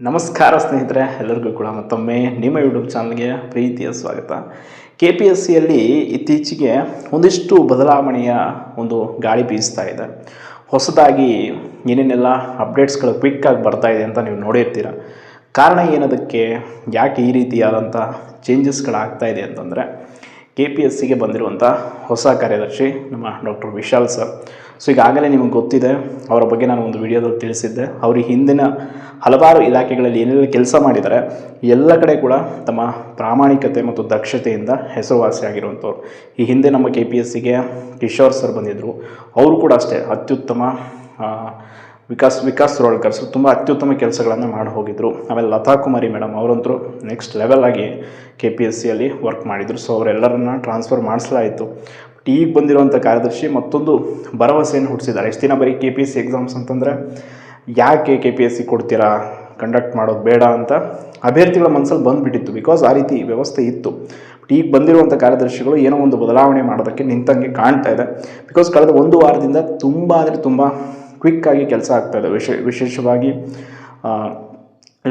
ನಮಸ್ಕಾರ ಸ್ನೇಹಿತರೆ, ಎಲ್ಲರಿಗೂ ಕೂಡ ಮತ್ತೊಮ್ಮೆ ನಿಮ್ಮ ಯೂಟ್ಯೂಬ್ ಚಾನಲ್ಗೆ ಪ್ರೀತಿಯ ಸ್ವಾಗತ. ಕೆ ಪಿ ಎಸ್ ಸಿಯಲ್ಲಿ ಇತ್ತೀಚೆಗೆ ಒಂದಿಷ್ಟು ಬದಲಾವಣೆಯ ಒಂದು ಗಾಳಿ ಬೀಸ್ತಾ ಇದೆ. ಹೊಸದಾಗಿ ಏನೇನೆಲ್ಲ ಅಪ್ಡೇಟ್ಸ್ಗಳು ಕ್ವಿಕ್ಕಾಗಿ ಬರ್ತಾ ಇದೆ ಅಂತ ನೀವು ನೋಡಿರ್ತೀರ. ಕಾರಣ ಏನದಕ್ಕೆ, ಯಾಕೆ ಈ ರೀತಿಯಾದಂಥ ಚೇಂಜಸ್ಗಳಾಗ್ತಾ ಇದೆ ಅಂತಂದರೆ ಕೆ ಪಿ ಎಸ್ ಸಿಗೆ ಬಂದಿರುವಂಥ ಹೊಸ ಕಾರ್ಯದರ್ಶಿ ನಮ್ಮ ಡಾಕ್ಟರ್ ವಿಶಾಲ್ ಸರ್ ಸೊ ಈಗಾಗಲೇ ನಿಮಗೆ ಗೊತ್ತಿದೆ, ಅವರ ಬಗ್ಗೆ ನಾನು ಒಂದು ವಿಡಿಯೋದಲ್ಲಿ ತಿಳಿಸಿದ್ದೆ. ಅವರು ಹಿಂದಿನ ಹಲವಾರು ಇಲಾಖೆಗಳಲ್ಲಿ ಏನೆಲ್ಲ ಕೆಲಸ ಮಾಡಿದ್ದಾರೆ, ಎಲ್ಲ ಕಡೆ ಕೂಡ ತಮ್ಮ ಪ್ರಾಮಾಣಿಕತೆ ಮತ್ತು ದಕ್ಷತೆಯಿಂದ ಹೆಸರುವಾಸಿಯಾಗಿರುವಂಥವ್ರು ಈ ಹಿಂದೆ ನಮ್ಮ ಕೆ ಪಿ ಎಸ್ ಸಿಗೆ ಕಿಶೋರ್ ಸರ್ ಬಂದಿದ್ದರು ಅವರು ಕೂಡ ಅಷ್ಟೇ ಅತ್ಯುತ್ತಮ ವಿಕಾಸ್ ವಿಕಾಸ್ ರೋಳ್ಕರ್ ಸರ್ ತುಂಬ ಅತ್ಯುತ್ತಮ ಕೆಲಸಗಳನ್ನು ಮಾಡಿ ಹೋಗಿದ್ರು. ಆಮೇಲೆ ಲತಾ ಕುಮಾರಿ ಮೇಡಮ್ ಅವರಂತರೂ ನೆಕ್ಸ್ಟ್ ಲೆವೆಲ್ ಆಗಿ ಕೆ ಪಿ ಎಸ್ ಸಿಯಲ್ಲಿ ವರ್ಕ್ ಮಾಡಿದರು. ಸೊ ಅವರೆಲ್ಲರನ್ನ ಟ್ರಾನ್ಸ್ಫರ್ ಮಾಡಿಸಲಾಯಿತು. ಈಗ ಬಂದಿರುವಂಥ ಕಾರ್ಯದರ್ಶಿ ಮತ್ತೊಂದು ಭರವಸೆಯನ್ನು ಹುಟ್ಟಿಸಿದ್ದಾರೆ. ಎಷ್ಟು ದಿನ ಬರೀ K P S C exams ಅಂತಂದರೆ ಯಾಕೆ ಕೆ ಪಿ ಎಸ್ ಸಿ ಕೊಡ್ತೀರಾ? ಕಂಡಕ್ಟ್ ಮಾಡೋದು ಬೇಡ ಅಂತ ಅಭ್ಯರ್ಥಿಗಳ ಮನಸ್ಸಲ್ಲಿ ಬಂದುಬಿಟ್ಟಿತ್ತು. ಬಿಕಾಸ್ ಆ ರೀತಿ ವ್ಯವಸ್ಥೆ ಇತ್ತು. ಈಗ ಬಂದಿರುವಂಥ ಕಾರ್ಯದರ್ಶಿಗಳು ಏನೋ ಒಂದು ಬದಲಾವಣೆ ಮಾಡೋದಕ್ಕೆ ನಿಂತಂಗೆ ಕಾಣ್ತಾ ಇದೆ. ಬಿಕಾಸ್ ಕಳೆದ ಒಂದು ವಾರದಿಂದ ತುಂಬ ಅಂದರೆ ತುಂಬ ಕ್ವಿಕ್ಕಾಗಿ ಕೆಲಸ ಆಗ್ತಾ ಇದೆ. ವಿಶೇ, ವಿಶೇಷವಾಗಿ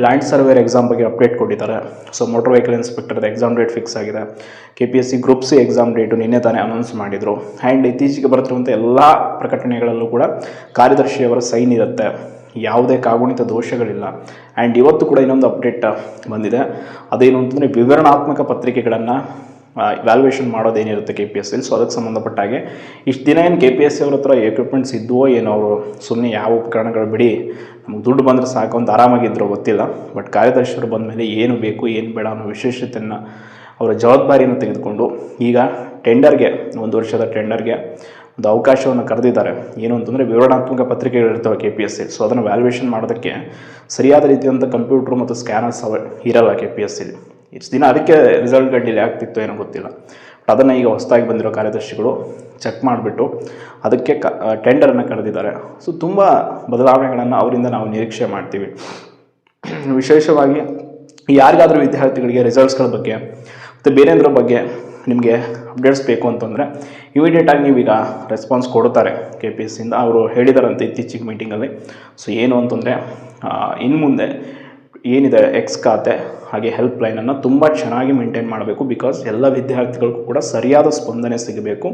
ಲ್ಯಾಂಡ್ ಸರ್ವೇರ್ ಎಕ್ಸಾಮ್ ಬಗ್ಗೆ ಅಪ್ಡೇಟ್ ಕೊಟ್ಟಿದ್ದಾರೆ. ಸೊ ಮೋಟರ್ ವೆಹಿಕಲ್ ಇನ್ಸ್ಪೆಕ್ಟರ್ದು ಎಕ್ಸಾಮ್ ಡೇಟ್ ಫಿಕ್ಸ್ ಆಗಿದೆ. K P S C group C exam date ನಿನ್ನೆ ತಾನೇ ಅನೌನ್ಸ್ ಮಾಡಿದರು. ಆ್ಯಂಡ್ ಇತ್ತೀಚೆಗೆ ಬರ್ತಿರುವಂಥ ಎಲ್ಲ ಪ್ರಕಟಣೆಗಳಲ್ಲೂ ಕೂಡ ಕಾರ್ಯದರ್ಶಿಯವರ ಸೈನ್ ಇರುತ್ತೆ. ಯಾವುದೇ ಕಾಗುಣಿತ ದೋಷಗಳಿಲ್ಲ. ಆ್ಯಂಡ್ ಇವತ್ತು ಕೂಡ ಇನ್ನೊಂದು ಅಪ್ಡೇಟ್ ಬಂದಿದೆ. ಅದೇನು ಅಂತಂದರೆ ವಿವರಣಾತ್ಮಕ ಪತ್ರಿಕೆಗಳನ್ನು ವ್ಯಾಲ್ಯೂಯೇಷನ್ ಮಾಡೋದೇನಿರುತ್ತೆ ಕೆ ಪಿ ಎಸ್ ಸಿಲಿ ಸೊ ಅದಕ್ಕೆ ಸಂಬಂಧಪಟ್ಟ ಹಾಗೆ ಇಷ್ಟು ದಿನ ಏನು ಕೆ ಪಿ ಎಸ್ ಸಿ ಅವ್ರ ಹತ್ರ ಎಕ್ವಿಪ್ಮೆಂಟ್ಸ್ ಇದ್ವೋ ಏನೋ ಅವರು ಸುಮ್ಮನೆ ಯಾವ ಉಪಕರಣಗಳು ಬಿಡಿ, ನಮ್ಗೆ ದುಡ್ಡು ಬಂದರೆ ಸಾಕು ಅಂತ ಆರಾಮಾಗಿದ್ದರು ಗೊತ್ತಿಲ್ಲ. ಬಟ್ ಕಾರ್ಯದರ್ಶಿಯವರು ಬಂದ ಮೇಲೆ ಏನು ಬೇಕು, ಏನು ಬೇಡ ಅನ್ನೋ ವಿಶೇಷತೆಯನ್ನು ಅವರ ಜವಾಬ್ದಾರಿಯನ್ನು ತೆಗೆದುಕೊಂಡು ಈಗ ಟೆಂಡರ್ಗೆ ಒಂದು ವರ್ಷದ ಟೆಂಡರ್ಗೆ ಒಂದು ಅವಕಾಶವನ್ನು ಕರೆದಿದ್ದಾರೆ. ಏನು ಅಂತಂದರೆ ವಿವರಣಾತ್ಮಕ ಪತ್ರಿಕೆಗಳಿರ್ತವೆ K P S C so ಅದನ್ನು ವ್ಯಾಲ್ಯೂಯೇಷನ್ ಮಾಡೋದಕ್ಕೆ ಸರಿಯಾದ ರೀತಿಯಾದಂಥ ಕಂಪ್ಯೂಟ್ರು ಮತ್ತು ಸ್ಕ್ಯಾನರ್ಸ್ ಅವ ಇರಲ್ಲ ಕೆ ಪಿ ಎಸ್ ಸಿಲಿ ಇಷ್ಟು ದಿನ ಅದಕ್ಕೆ ರಿಸಲ್ಟ್ ಡಿಲೇ ಆಗ್ತಿತ್ತು ಏನೋ ಗೊತ್ತಿಲ್ಲ. ಬಟ್ ಅದನ್ನು ಈಗ ಹೊಸದಾಗಿ ಬಂದಿರೋ ಕಾರ್ಯದರ್ಶಿಗಳು ಚೆಕ್ ಮಾಡಿಬಿಟ್ಟು ಅದಕ್ಕೆ ಕ ಟೆಂಡರನ್ನು ಕರೆದಿದ್ದಾರೆ. ಸೊ ತುಂಬ ಬದಲಾವಣೆಗಳನ್ನು ಅವರಿಂದ ನಾವು ನಿರೀಕ್ಷೆ ಮಾಡ್ತೀವಿ. ವಿಶೇಷವಾಗಿ ಯಾರಿಗಾದರೂ ವಿದ್ಯಾರ್ಥಿಗಳಿಗೆ ರಿಸಲ್ಟ್ಸ್ಗಳ ಬಗ್ಗೆ ಮತ್ತು ಬೇರೆಂದ್ರ ಬಗ್ಗೆ ನಿಮಗೆ ಅಪ್ಡೇಟ್ಸ್ ಬೇಕು ಅಂತಂದರೆ ಇಮಿಡಿಯೇಟಾಗಿ ನೀವೀಗ ರೆಸ್ಪಾನ್ಸ್ ಕೊಡ್ತಾರೆ ಕೆ ಪಿ ಎಸ್ ಸಿಂದ ಅವರು ಹೇಳಿದಾರಂತೆ ಇತ್ತೀಚಿಗೆ ಮೀಟಿಂಗಲ್ಲಿ ಸೊ ಏನು ಅಂತಂದರೆ ಇನ್ನು ಮುಂದೆ ಏನಿದೆ ಎಕ್ಸ್ ಖಾತೆ, ಹಾಗೆ ಹೆಲ್ಪ್ ಲೈನನ್ನು ತುಂಬ ಚೆನ್ನಾಗಿ ಮೇಂಟೈನ್ ಮಾಡಬೇಕು ಬಿಕಾಸ್ ಎಲ್ಲ ವಿದ್ಯಾರ್ಥಿಗಳಿಗೂ ಕೂಡ ಸರಿಯಾದ ಸ್ಪಂದನೆ ಸಿಗಬೇಕು.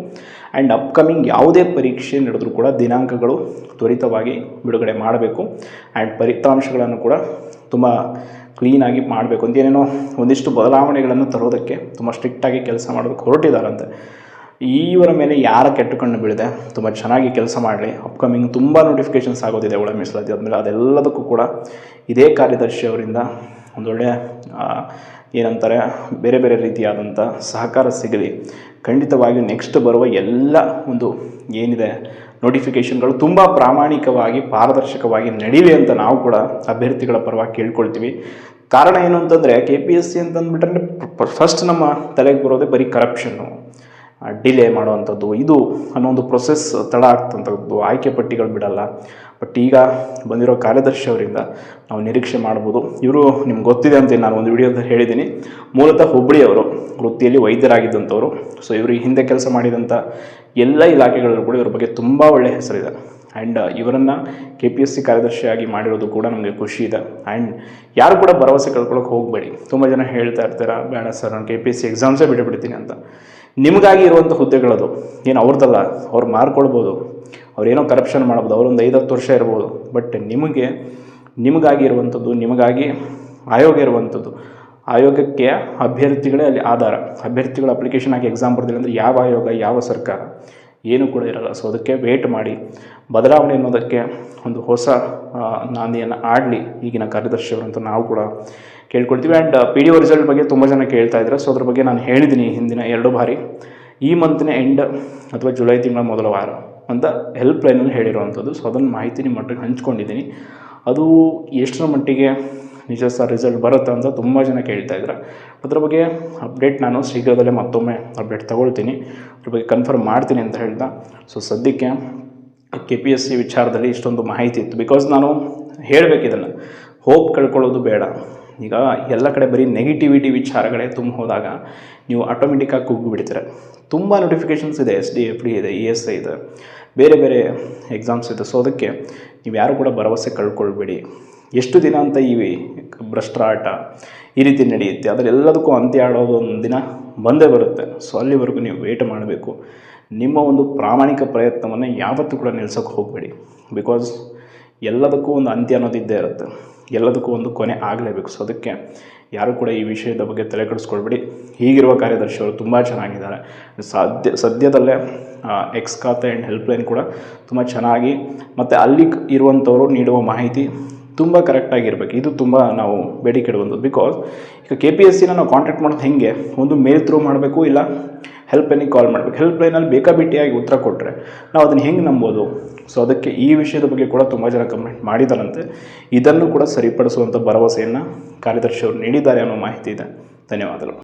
ಆ್ಯಂಡ್ ಅಪ್ಕಮಿಂಗ್ ಯಾವುದೇ ಪರೀಕ್ಷೆ ನಡೆದರೂ ಕೂಡ ದಿನಾಂಕಗಳು ತ್ವರಿತವಾಗಿ ಬಿಡುಗಡೆ ಮಾಡಬೇಕು. ಆ್ಯಂಡ್ ಫಲಿತಾಂಶಗಳನ್ನು ಕೂಡ ತುಂಬ ಕ್ಲೀನಾಗಿ ಮಾಡಬೇಕು. ಅಂತ ಏನೇನೋ ಒಂದಿಷ್ಟು ಬದಲಾವಣೆಗಳನ್ನು ತರೋದಕ್ಕೆ ತುಂಬ ಸ್ಟ್ರಿಕ್ಟಾಗಿ ಕೆಲಸ ಮಾಡೋದಕ್ಕೆ ಹೊರಟಿದ್ದಾರಂತೆ ಇವರ ಮೇಲೆ ಯಾರ ಕೆಟ್ಟ ಕಣ್ಣು ಬೀಳಿದೆ, ತುಂಬ ಚೆನ್ನಾಗಿ ಕೆಲಸ ಮಾಡಲಿ. ಅಪ್ಕಮಿಂಗ್ ತುಂಬ ನೋಟಿಫಿಕೇಷನ್ಸ್ ಆಗೋದಿದೆ ಒಳ ಮೀಸಲಾತಿ ಆದಮೇಲೆ ಅದೆಲ್ಲದಕ್ಕೂ ಕೂಡ ಇದೇ ಕಾರ್ಯದರ್ಶಿ ಅವರಿಂದ ಒಂದೊಳ್ಳೆಯ ಏನಂತಾರೆ, ಬೇರೆ ಬೇರೆ ರೀತಿಯಾದಂಥ ಸಹಕಾರ ಸಿಗಲಿ. ಖಂಡಿತವಾಗಿಯೂ ನೆಕ್ಸ್ಟ್ ಬರುವ ಎಲ್ಲ ಒಂದು ಏನಿದೆ ನೋಟಿಫಿಕೇಷನ್ಗಳು ತುಂಬ ಪ್ರಾಮಾಣಿಕವಾಗಿ, ಪಾರದರ್ಶಕವಾಗಿ ನಡೀಲಿ ಅಂತ ನಾವು ಕೂಡ ಅಭ್ಯರ್ಥಿಗಳ ಪರವಾಗಿ ಕೇಳ್ಕೊಳ್ತೀವಿ. ಕಾರಣ ಏನು ಅಂತಂದರೆ ಕೆ ಪಿ ಎಸ್ ಸಿ ಅಂತಂದ್ಬಿಟ್ರೆ ಫಸ್ಟ್ ನಮ್ಮ ತಲೆಗೆ ಬರೋದೇ ಬರೀ ಕರಪ್ಷನ್ನು ಡಿಲೇ ಮಾಡುವಂಥದ್ದು. ಇದು ಅನ್ನೋ ಒಂದು ಪ್ರೊಸೆಸ್ ತಡ ಆಗ್ತಂಥದ್ದು. ಆಯ್ಕೆ ಪಟ್ಟಿಗಳು ಬಿಡಲ್ಲ. ಬಟ್ ಈಗ ಬಂದಿರೋ ಕಾರ್ಯದರ್ಶಿ ಅವರಿಂದ ನಾವು ನಿರೀಕ್ಷೆ ಮಾಡ್ಬೋದು. ಇವರು ನಿಮ್ಗೆ ಗೊತ್ತಿದೆ ಅಂತ ನಾನು ಒಂದು ವಿಡಿಯೋದಲ್ಲಿ ಹೇಳಿದ್ದೀನಿ. ಮೂಲತಃ ಹುಬ್ಬಳ್ಳಿಯವರು ವೃತ್ತಿಯಲ್ಲಿ ವೈದ್ಯರಾಗಿದ್ದಂಥವರು. ಸೊ ಇವರು ಹಿಂದೆ ಕೆಲಸ ಮಾಡಿದಂಥ ಎಲ್ಲ ಇಲಾಖೆಗಳಲ್ಲೂ ಕೂಡ ಇವ್ರ ಬಗ್ಗೆ ತುಂಬ ಒಳ್ಳೆಯ ಹೆಸರಿದೆ. ಆ್ಯಂಡ್ ಇವರನ್ನು ಕೆ ಪಿ ಎಸ್ ಸಿ ಕಾರ್ಯದರ್ಶಿಯಾಗಿ ಮಾಡಿರೋದು ಕೂಡ ನಮಗೆ ಖುಷಿ ಇದೆ. ಆ್ಯಂಡ್ ಯಾರು ಕೂಡ ಭರವಸೆ ಕಳ್ಕೊಳ್ಳೋಕೆ ಹೋಗಬೇಡಿ. ತುಂಬ ಜನ ಹೇಳ್ತಾ ಇರ್ತಾರೆ, ಬೇಡ ಸರ್, ನಾನು ಕೆ ಪಿ ಎಸ್ ಸಿ ಎಕ್ಸಾಮ್ಸೇ ಬಿಟ್ಟುಬಿಡ್ತೀನಿ ಅಂತ. ನಿಮಗಾಗಿ ಇರುವಂಥ ಹುದ್ದೆಗಳದು. ಏನು ಅವ್ರದ್ದಲ್ಲ, ಅವ್ರು ಮಾರ್ಕೊಳ್ಬೋದು. ಅವ್ರೇನೋ ಕರಪ್ಷನ್ ಮಾಡ್ಬೋದು, ಅವರೊಂದು ಐದು ಹತ್ತು ವರ್ಷ ಇರ್ಬೋದು. ಬಟ್ ನಿಮಗೆ, ನಿಮಗಾಗಿ ಇರುವಂಥದ್ದು, ನಿಮಗಾಗಿ ಆಯೋಗ ಇರುವಂಥದ್ದು. ಆಯೋಗಕ್ಕೆ ಅಭ್ಯರ್ಥಿಗಳೇ ಅಲ್ಲಿ ಆಧಾರ. ಅಭ್ಯರ್ಥಿಗಳ ಅಪ್ಲಿಕೇಶನ್ ಹಾಕಿ ಎಕ್ಸಾಮ್ ಬರ್ದಿಲ್ಲ ಅಂದರೆ ಯಾವ ಆಯೋಗ, ಯಾವ ಸರ್ಕಾರ? ಏನೂ ಕೂಡ ಇರಲ್ಲ. ಸೊ ಅದಕ್ಕೆ ವೇಟ್ ಮಾಡಿ. ಬದಲಾವಣೆ ಅನ್ನೋದಕ್ಕೆ ಒಂದು ಹೊಸ ನಾಂದಿಯನ್ನು ಆಡಲಿ ಈಗಿನ ಕಾರ್ಯದರ್ಶಿಯವರು ಅಂತ ನಾವು ಕೂಡ ಕೇಳ್ಕೊಳ್ತೀವಿ. And P D O result ಬಗ್ಗೆ ತುಂಬ ಜನ ಕೇಳ್ತಾ ಇದ್ದಾರೆ. ಸೊ ಅದ್ರ ಬಗ್ಗೆ ನಾನು ಹೇಳಿದ್ದೀನಿ ಹಿಂದಿನ ಎರಡು ಬಾರಿ. ಈ ಮಂತ್ನ ಎಂಡ್ ಅಥವಾ ಜುಲೈ ತಿಂಗಳ ಮೊದಲ ವಾರ ಅಂತ ಹೆಲ್ಪ್ ಲೈನಲ್ಲಿ ಹೇಳಿರುವಂಥದ್ದು. ಸೊ ಅದನ್ನು ಮಾಹಿತಿ ನಿಮ್ಮ ಮಟ್ಟಿಗೆ ಹಂಚ್ಕೊಂಡಿದ್ದೀನಿ. ಅದು ಎಷ್ಟರ ಮಟ್ಟಿಗೆ ನಿಜ ಸರ್ ರಿಸಲ್ಟ್ ಬರುತ್ತೆ ಅಂತ ತುಂಬ ಜನ ಕೇಳ್ತಾ ಇದ್ದಾರೆ ಅದ್ರ ಬಗ್ಗೆ ಅಪ್ಡೇಟ್ ನಾನು ಶೀಘ್ರದಲ್ಲೇ ಮತ್ತೊಮ್ಮೆ ಅಪ್ಡೇಟ್ ತೊಗೊಳ್ತೀನಿ. ಅದ್ರ ಬಗ್ಗೆ ಕನ್ಫರ್ಮ್ ಮಾಡ್ತೀನಿ ಅಂತ ಹೇಳ್ದ. ಸೊ ಸದ್ಯಕ್ಕೆ ಕೆ ಪಿ ಎಸ್ ಸಿ ವಿಚಾರದಲ್ಲಿ ಇಷ್ಟೊಂದು ಮಾಹಿತಿ ಇತ್ತು. ಬಿಕಾಸ್ ನಾನು ಹೇಳಬೇಕು ಇದನ್ನು. ಹೋಪ್ ಕಳ್ಕೊಳ್ಳೋದು ಬೇಡ. ಈಗ ಎಲ್ಲ ಕಡೆ ಬರೀ ನೆಗೆಟಿವಿಟಿ ವಿಚಾರಗಳೇ ತುಂಬ ಹೋದಾಗ ನೀವು ಆಟೋಮೆಟಿಕ್ಕಾಗಿ ಕುಗ್ಗಿಬಿಡ್ತೀರ ತುಂಬ ನೋಟಿಫಿಕೇಷನ್ಸ್ ಇದೆ ಎಸ್ ಡಿ ಎಫ್ ಡಿ ಇದೆ ಇ ಎಸ್ ಐ ಇದೆ. ಬೇರೆ ಬೇರೆ ಎಕ್ಸಾಮ್ಸ್ ಇದೆ. ಸೊ ಅದಕ್ಕೆ ನೀವು ಯಾರು ಕೂಡ ಭರವಸೆ ಕಳ್ಕೊಳ್ಬೇಡಿ. ಎಷ್ಟು ದಿನ ಅಂತ ಇವೆ ಭ್ರಷ್ಟಾಟ ಈ ರೀತಿ ನಡೆಯುತ್ತೆ ಅದರೆಲ್ಲದಕ್ಕೂ ಅಂತ್ಯ ಆಡೋದು ಒಂದು ದಿನ ಬಂದೇ ಬರುತ್ತೆ. ಸೊ ಅಲ್ಲಿವರೆಗೂ ನೀವು ವೇಟ್ ಮಾಡಬೇಕು. ನಿಮ್ಮ ಒಂದು ಪ್ರಾಮಾಣಿಕ ಪ್ರಯತ್ನವನ್ನು ಯಾವತ್ತೂ ಕೂಡ ನಿಲ್ಸೋಕ್ಕೆ ಹೋಗಬೇಡಿ. ಬಿಕಾಸ್ ಎಲ್ಲದಕ್ಕೂ ಒಂದು ಅಂತ್ಯ ಅನ್ನೋದಿದ್ದೇ ಇರುತ್ತೆ. ಎಲ್ಲದಕ್ಕೂ ಒಂದು ಕೊನೆ ಆಗಲೇಬೇಕು. ಸೊ ಅದಕ್ಕೆ ಯಾರು ಕೂಡ ಈ ವಿಷಯದ ಬಗ್ಗೆ ತಲೆ ಕೆಡಿಸ್ಕೊಳ್ಬೇಡಿ. ಹೀಗಿರುವ ಕಾರ್ಯದರ್ಶಿಯವರು ತುಂಬ ಚೆನ್ನಾಗಿದ್ದಾರೆ. ಸದ್ಯ ಸದ್ಯದಲ್ಲೇ ಎಕ್ಸ್ ಖಾತೆ ಆ್ಯಂಡ್ ಹೆಲ್ಪ್ಲೈನ್ ಕೂಡ ತುಂಬ ಚೆನ್ನಾಗಿ, ಮತ್ತು ಅಲ್ಲಿ ಇರುವಂಥವರು ನೀಡುವ ಮಾಹಿತಿ ತುಂಬ ಕರೆಕ್ಟಾಗಿರ್ಬೇಕು ಇದು ತುಂಬ ನಾವು ಬೇಡಿಕೆ ಇಡುವಂಥದ್ದು. ಬಿಕಾಸ್ ಈಗ ಕೆ ಪಿ ಎಸ್ ಸಿನ ನಾವು ಕಾಂಟ್ಯಾಕ್ಟ್ ಮಾಡೋದು ಹೇಗೆ? ಒಂದು ಮೇಲ್ ಥ್ರೂ ಮಾಡಬೇಕು ಇಲ್ಲ ಹೆಲ್ಪ್ಲೈನಿಗೆ ಕಾಲ್ ಮಾಡಬೇಕು. ಹೆಲ್ಪ್ಲೈನಲ್ಲಿ ಬೇಕಾಬಿಟ್ಟಿಯಾಗಿ ಉತ್ತರ ಕೊಟ್ಟರೆ ನಾವು ಅದನ್ನು ಹೆಂಗೆ ನಂಬೋದು? ಸೊ ಅದಕ್ಕೆ ಈ ವಿಷಯದ ಬಗ್ಗೆ ಕೂಡ ತುಂಬ ಜನ ಕಮೆಂಟ್ ಮಾಡಿದಾರಂತೆ. ಇದನ್ನು ಕೂಡ ಸರಿಪಡಿಸುವಂಥ ಭರವಸೆಯನ್ನು ಕಾರ್ಯದರ್ಶಿಯವರು ನೀಡಿದ್ದಾರೆ ಅನ್ನೋ ಮಾಹಿತಿ ಇದೆ. ಧನ್ಯವಾದಗಳು.